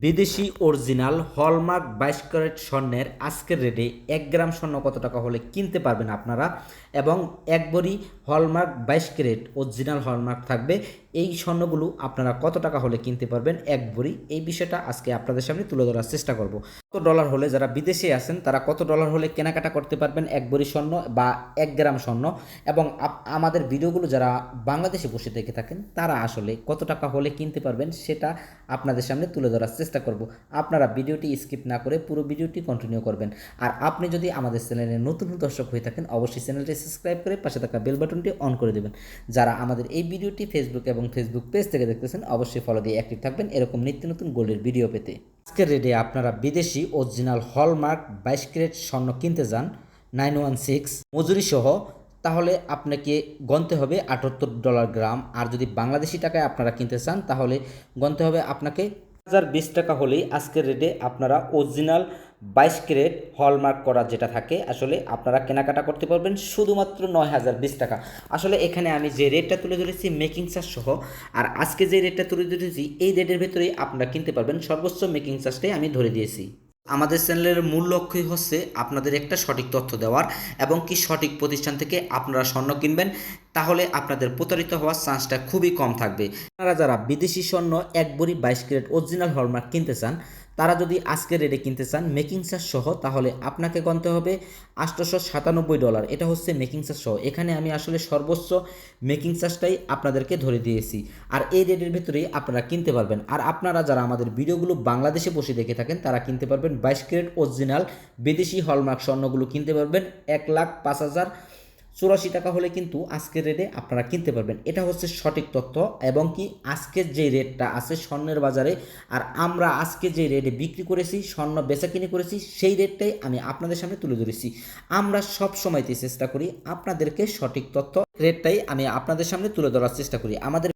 বিদেশি original hallmark বাইশ carat স্বর্ণের আজকের রেটে এক গ্রাম স্বর্ণ কত টাকা হলে কিনতে পারবেন আপনারা? এবং এক বড়ি হলমার্ক বাইশ ক্যারেট অরিজিনাল হলমার্ক থাকবে এই স্বর্ণগুলো আপনারা কত টাকা হলে কিনতে পারবেন? এক বড়ি এই বিষয়টা আজকে আপনাদের সামনে তুলে ধরার চেষ্টা করব। কত ডলার হলে যারা বিদেশে আছেন, তারা কত ডলার হলে কেনাকাটা করতে পারবেন এক বড়ি স্বর্ণ বা এক গ্রাম স্বর্ণ? এবং আমাদের ভিডিওগুলো যারা বাংলাদেশে বসে দেখে থাকেন, তারা আসলে কত টাকা হলে কিনতে পারবেন সেটা আপনাদের সামনে তুলে ধরার চেষ্টা করব। আপনারা ভিডিওটি স্কিপ না করে পুরো ভিডিওটি কন্টিনিউ করবেন। আর আপনি যদি আমাদের চ্যানেলে নতুন দর্শক হয়ে থাকেন, অবশ্যই চ্যানেলটি সাবস্ক্রাইব করে পাশে থাকা বেল বাটনটি অন করে দেবেন। যারা আমাদের এই ভিডিওটি ফেসবুক এবং ফেসবুক পেজ থেকে দেখতেছেন, অবশ্যই ফলো দিয়ে অ্যাক্টিভ থাকবেন। এরকম নিত্য নতুন গোল্ডের ভিডিও পেতে। আজকের রেডে আপনারা বিদেশি অরিজিনাল হলমার্ক বাইশ ক্যারেট স্বর্ণ কিনতে যান নাইন ওয়ান সিক্স মজুরি সহ। তাহলে আপনাকে গনতে হবে আটাত্তর ডলার গ্রাম আর যদি বাংলাদেশি টাকায় আপনারা কিনতে চান, তাহলে গনতে হবে আপনাকে হাজার বিশ টাকা হলেই আজকের রেটে আপনারা অরিজিনাল বাইশ ক্যারেট হলমার্ক করা যেটা থাকে, আসলে আপনারা কেনাকাটা করতে পারবেন শুধুমাত্র নয় হাজার বিশ টাকা। আসলে এখানে আমি যে রেটটা তুলে ধরেছি মেকিং চার্জ সহ, আর আজকে যে রেটটা তুলে ধরেছি, এই রেটের ভেতরেই আপনারা কিনতে পারবেন সর্বোচ্চ মেকিং চার্জটাই আমি ধরে দিয়েছি। আমাদের চ্যানেলের মূল লক্ষ্যই হচ্ছে আপনাদের একটা সঠিক তথ্য দেওয়ার, এবং কি সঠিক প্রতিষ্ঠান থেকে আপনারা স্বর্ণ কিনবেন তাহলে আপনাদের প্রতারিত হওয়ার চান্সটা খুবই কম থাকবে। আপনারা যারা বিদেশি স্বর্ণ, এক বড়ি বাইশ ক্যারেট অরিজিনাল হলমার্ক কিনতে চান, তারা যদি আজকের রেটে কিনতে চান মেকিং চার্জ সহ, তাহলে আপনাকে গণতে হবে আটশোশো সাতানব্বই ডলার এটা হচ্ছে মেকিং চার্জ সহ। এখানে আমি আসলে সর্বোচ্চ মেকিং চার্জটাই আপনাদেরকে ধরে দিয়েছি। আর এই রেটের ভেতরেই আপনারা কিনতে পারবেন। আর আপনারা যারা আমাদের ভিডিওগুলো বাংলাদেশে বসে দেখে থাকেন, তারা কিনতে পারবেন বাইশ ক্যারেট অরিজিনাল বিদেশি হলমার্ক স্বর্ণগুলো কিনতে পারবেন এক লাখ পাঁচ হাজার চুরাশি টাকা হলে কিন্তু আজকের রেটে আপনারা কিনতে পারবেন। এটা হচ্ছে সঠিক তথ্য এবং কি আজকের যে রেটটা আছে স্বর্ণের বাজারে, আর আমরা আজকে যে রেটে বিক্রি করেছি, স্বর্ণ বেচা কিনে করেছি, সেই রেটটাই আমি আপনাদের সামনে তুলে ধরেছি। আমরা সব সময়তে চেষ্টা করি আপনাদেরকে সঠিক তথ্য রেটটাই আমি আপনাদের সামনে তুলে ধরার চেষ্টা করি। আমাদের